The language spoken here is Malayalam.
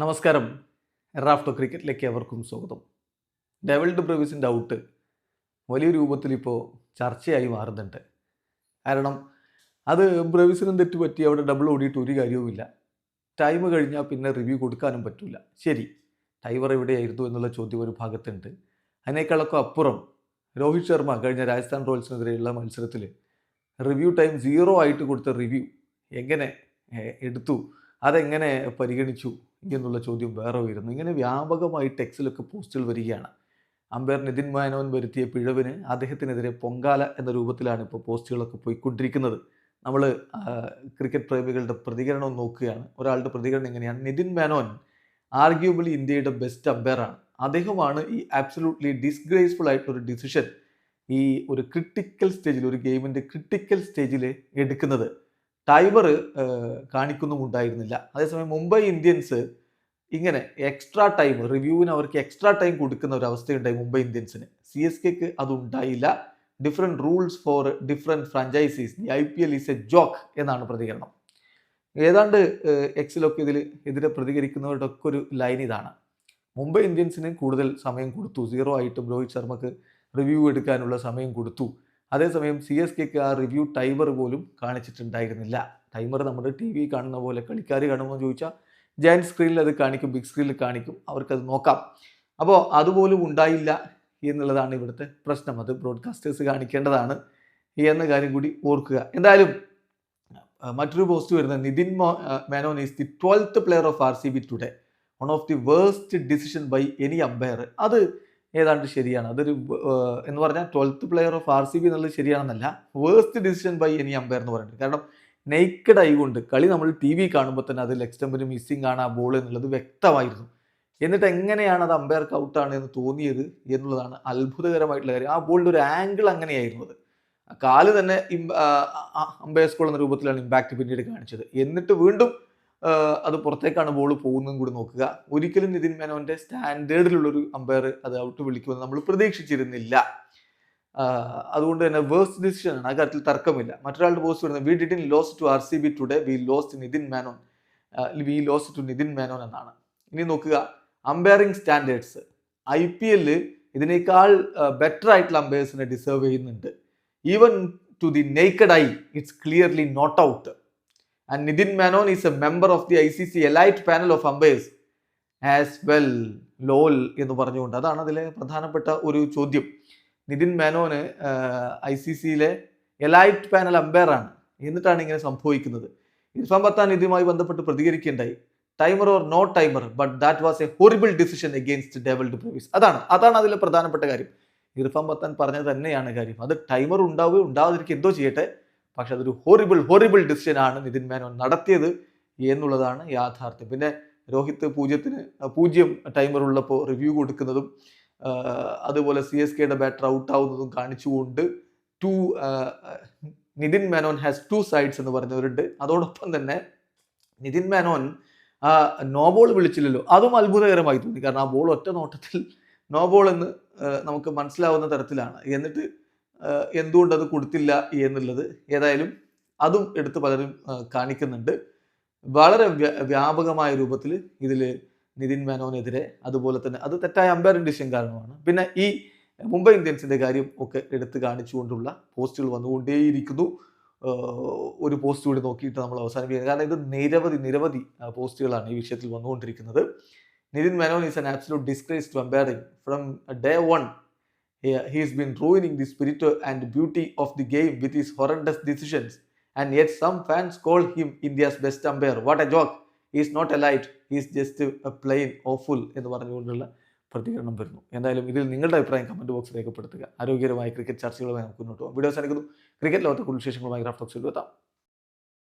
നമസ്കാരം. റാഫ്റ്റോ ക്രിക്കറ്റിലേക്ക് എവർക്കും സ്വാഗതം. ഡെവൽഡ് ബ്രവീസിന്റെ ഔട്ട് വലിയ രൂപത്തിൽ ഇപ്പോൾ ചർച്ചയായി മാറുന്നുണ്ട്. കാരണം അത് ബ്രവീസിനും തെറ്റ് പറ്റി അവിടെ ഡബിൾ ഓടിയിട്ട് ഒരു കാര്യവുമില്ല. ടൈം കഴിഞ്ഞാൽ പിന്നെ റിവ്യൂ കൊടുക്കാനും പറ്റില്ല ശരി ടൈവർ എവിടെയായിരുന്നു എന്നുള്ള ചോദ്യം ഒരു ഭാഗത്തുണ്ട്. അതിനേക്കാളൊക്കെ അപ്പുറം രോഹിത് ശർമ്മ കഴിഞ്ഞ രാജസ്ഥാൻ റോയൽസിനെതിരെയുള്ള മത്സരത്തിൽ റിവ്യൂ ടൈം സീറോ ആയിട്ട് കൊടുത്ത റിവ്യൂ എങ്ങനെ എടുത്തു? അതെങ്ങനെ പരിഗണിച്ചു എന്നുള്ള ചോദ്യം വേറെ വരുന്നു ഇങ്ങനെ വ്യാപകമായി ടെക്സിലൊക്കെ പോസ്റ്റുകൾ വരികയാണ്. അമ്പയർ നിതിൻ മാനോൻ വരുത്തിയ പിഴവിന് അദ്ദേഹത്തിനെതിരെ പൊങ്കാല എന്ന രൂപത്തിലാണ് ഇപ്പോൾ പോസ്റ്റുകളൊക്കെ പോയിക്കൊണ്ടിരിക്കുന്നത്. നമ്മൾ ക്രിക്കറ്റ് പ്രേമികളുടെ പ്രതികരണം നോക്കുകയാണ്. ഒരാളുടെ പ്രതികരണം എങ്ങനെയാണ്? നിതിൻ മേനോൻ ആർഗ്യൂബിളി ഇന്ത്യയുടെ ബെസ്റ്റ് അമ്പയറാണ് അദ്ദേഹമാണ് ഈ ആബ്സലൂട്ട്ലി ഡിസ്ഗ്രേസ്ഫുൾ ആയിട്ടുള്ള ഒരു ഡിസിഷൻ ഈ ഒരു ക്രിട്ടിക്കൽ സ്റ്റേജിൽ ഒരു ഗെയിമിന്റെ ക്രിട്ടിക്കൽ സ്റ്റേജിൽ എടുക്കുന്നത്. ടൈമർ കാണിക്കുന്നുമുണ്ടായിരുന്നില്ല. അതേസമയം മുംബൈ ഇന്ത്യൻസ് ഇങ്ങനെ എക്സ്ട്രാ ടൈം റിവ്യൂവിന് അവർക്ക് എക്സ്ട്രാ ടൈം കൊടുക്കുന്ന ഒരു അവസ്ഥയുണ്ടായി മുംബൈ ഇന്ത്യൻസിന്. സി എസ് കെക്ക് അതുണ്ടായില്ല. Different rules for different franchises the I P L is a joke എന്നാണ് പ്രതികരണം. ഏതാണ്ട് എക്സിലൊക്കെ ഇതിൽ എതിരെ പ്രതികരിക്കുന്നവരുടെ ഒക്കെ ഒരു ലൈൻ ഇതാണ്. മുംബൈ ഇന്ത്യൻസിന് കൂടുതൽ സമയം കൊടുത്തു. സീറോ ആയിട്ടും രോഹിത് ശർമ്മക്ക് റിവ്യൂ എടുക്കാനുള്ള സമയം കൊടുത്തു. അതേസമയം സി എസ് കെക്ക് ആ റിവ്യൂ ടൈമർ പോലും കാണിച്ചിട്ടുണ്ടായിരുന്നില്ല. ടൈമർ നമ്മുടെ ടി വി കാണുന്ന പോലെ കളിക്കാർ കാണുമോ എന്ന് ചോദിച്ചാൽ ജയന്റ് സ്ക്രീനിൽ അത് കാണിക്കും ബിഗ് സ്ക്രീനിൽ കാണിക്കും അവർക്കത് നോക്കാം. അപ്പോൾ അതുപോലും ഉണ്ടായില്ല എന്നുള്ളതാണ് ഇവിടുത്തെ പ്രശ്നം. അത് ബ്രോഡ്കാസ്റ്റേഴ്സ് കാണിക്കേണ്ടതാണ് എന്ന കാര്യം കൂടി ഓർക്കുക. എന്തായാലും മറ്റൊരു പോസ്റ്റ് വരുന്നത് നിതിൻ മോ Menon is the twelfth player of R C B today one of the worst decision by any umpire അത് ഏതാണ്ട് ശരിയാണ്. അതൊരു എന്ന് പറഞ്ഞാൽ twelfth player of R C B എന്നുള്ളത് ശരിയാണെന്നല്ല. Worst decision by any umpire എന്ന് പറയുന്നത് കാരണം നെയ്ക്കഡ് ഐ കൊണ്ട് കളി നമ്മൾ ടി വി കാണുമ്പോൾ തന്നെ അതിൽ എക്സ്റ്റംബിന് മിസ്സിംഗ് ആണ് ആ ബോൾ എന്നുള്ളത് വ്യക്തമായിരുന്നു. എന്നിട്ട് എങ്ങനെയാണ് അത് അമ്പയർക്ക് ഔട്ടാണ് എന്ന് തോന്നിയത് എന്നുള്ളതാണ് അത്ഭുതകരമായിട്ടുള്ള കാര്യം. ആ ബോളിന്റെ ഒരു ആംഗിൾ അങ്ങനെയായിരുന്നു അത്. കാൽ തന്നെ അമ്പയർ സ്കോൾ എന്ന രൂപത്തിലാണ് ഇമ്പാക്റ്റ് പിന്നീട് കാണിച്ചത്. എന്നിട്ട് വീണ്ടും അത് പുറത്തേക്കാണ് ബോൾ പോകുന്നതും കൂടി നോക്കുക. ഒരിക്കലും നിതിൻ മേനോന്റെ സ്റ്റാൻഡേർഡിലുള്ളൊരു അമ്പയർ അത് ഔട്ട് വിളിക്കുമെന്ന് നമ്മൾ പ്രതീക്ഷിച്ചിരുന്നില്ല. അതുകൊണ്ട് തന്നെ വേഴ്സ്റ്റ് ഡിസിഷൻ ആണ്. ആ കാര്യത്തിൽ തർക്കമില്ല. മറ്റൊരാളുടെ പോസ്റ്റ് വരുന്നത് we didn't lose to R C B today we lost Nitin Menon. We lose to Nitin Menon എന്നാണ്. ഇനി നോക്കുക അമ്പയറിംഗ് സ്റ്റാൻഡേർഡ്സ് ഐ പി എല്ലിൽ ഇതിനേക്കാൾ ബെറ്റർ ആയിട്ടുള്ള അമ്പയേഴ്സിനെ ഡിസേർവ് ചെയ്യുന്നുണ്ട്. Even to the naked eye it's clearly not out and Nidin Menon is a member of the ICC elite panel elite panel of well. Lol എന്ന് പറഞ്ഞുകൊണ്ട് അതാണ് അതിലെ പ്രധാനപ്പെട്ട ഒരു ചോദ്യം. നിതിൻ മേനോന് ഐ സി സിയിലെ എലൈറ്റ് പാനൽ അമ്പയർ ആണ്. എന്നിട്ടാണ് ഇങ്ങനെ സംഭവിക്കുന്നത്. ഇർഫാൻ പത്താൻ ഇതുമായി ബന്ധപ്പെട്ട് പ്രതികരിക്കുകയുണ്ടായി. Timer or no timer but that was a horrible decision against Dewald Brevis അതാണ് അതാണ് അതിലെ പ്രധാനപ്പെട്ട കാര്യം. ഇർഫാൻ പത്താൻ പറഞ്ഞത് തന്നെയാണ് കാര്യം. അത് ടൈമർ ഉണ്ടാവുകയോ ഉണ്ടാവാതിരിക്കുക എന്തോ ചെയ്യട്ടെ. പക്ഷെ അതൊരു ഹോറിബിൾ ഹോറിബിൾ ഡിസിഷൻ ആണ് നിതിൻ മേനോൻ നടത്തിയത് എന്നുള്ളതാണ് യാഥാർത്ഥ്യം. പിന്നെ രോഹിത് പൂജ്യത്തിന് പൂജ്യം ടൈമർ ഉള്ളപ്പോൾ റിവ്യൂ കൊടുക്കുന്നതും അതുപോലെ സി എസ് കെയുടെ ബാറ്റർ ഔട്ട് ആവുന്നതും കാണിച്ചുകൊണ്ട് to Nitin Menon has two sides എന്ന് പറഞ്ഞവരുണ്ട്. അതോടൊപ്പം തന്നെ നിതിൻ മേനോൻ നോ ബോൾ വിളിച്ചില്ലല്ലോ. അതും അത്ഭുതകരമായി തോന്നി. കാരണം ആ ബോൾ ഒറ്റ നോട്ടത്തിൽ നോ ബോൾ എന്ന് നമുക്ക് മനസ്സിലാവുന്ന തരത്തിലാണ്. എന്നിട്ട് എന്തുകൊണ്ട് അത് കൊടുത്തില്ല എന്നുള്ളത് ഏതായാലും അതും എടുത്ത് പലരും കാണിക്കുന്നുണ്ട്. വളരെ വ്യാപകമായ രൂപത്തിൽ ഇതിൽ നിതിൻ മേനോനെതിരെ അതുപോലെ തന്നെ അത് തെറ്റായ അമ്പയറിംഗ് ഡിസിഷൻ കാരണമാണ്. പിന്നെ ഈ മുംബൈ ഇന്ത്യൻസിന്റെ കാര്യം ഒക്കെ എടുത്ത് കാണിച്ചുകൊണ്ടുള്ള പോസ്റ്റുകൾ വന്നുകൊണ്ടേയിരിക്കുന്നു. ഒരു പോസ്റ്റ് കൂടി നോക്കിയിട്ട് നമ്മൾ അവസാനിപ്പിക്കുന്നത് കാരണം ഇത് നിരവധി നിരവധി പോസ്റ്റുകളാണ് ഈ വിഷയത്തിൽ വന്നുകൊണ്ടിരിക്കുന്നത്. Nitin Menon is an absolute disgrace to umpiring from day he, he's been ruining the spirit and beauty of the game with his horrendous decisions and yet some fans call him india's best umpire what a joke not a light he's just a plain awful എന്ന് പറഞ്ഞുകൊണ്ടുള്ള പ്രതികരണം വരുന്നു എന്തായാലും ഇതിൽ നിങ്ങളുടെ അഭിപ്രായം കമന്റ് ബോക്സ് രേഖപ്പെടുത്തുക ആരോഗ്യകരമായ ക്രിക്കറ്റ് ചർച്ചകളുമായി നമുക്ക് മുന്നോട്ട് പോകാം വീഡിയോ അവസാനിക്കുന്നു ക്രിക്കറ്റ് ലോകത്തെ കൂടുതൽ വിശേഷങ്ങളുമായി ഗ്രാഫ് ബോക്സിൽ എത്താം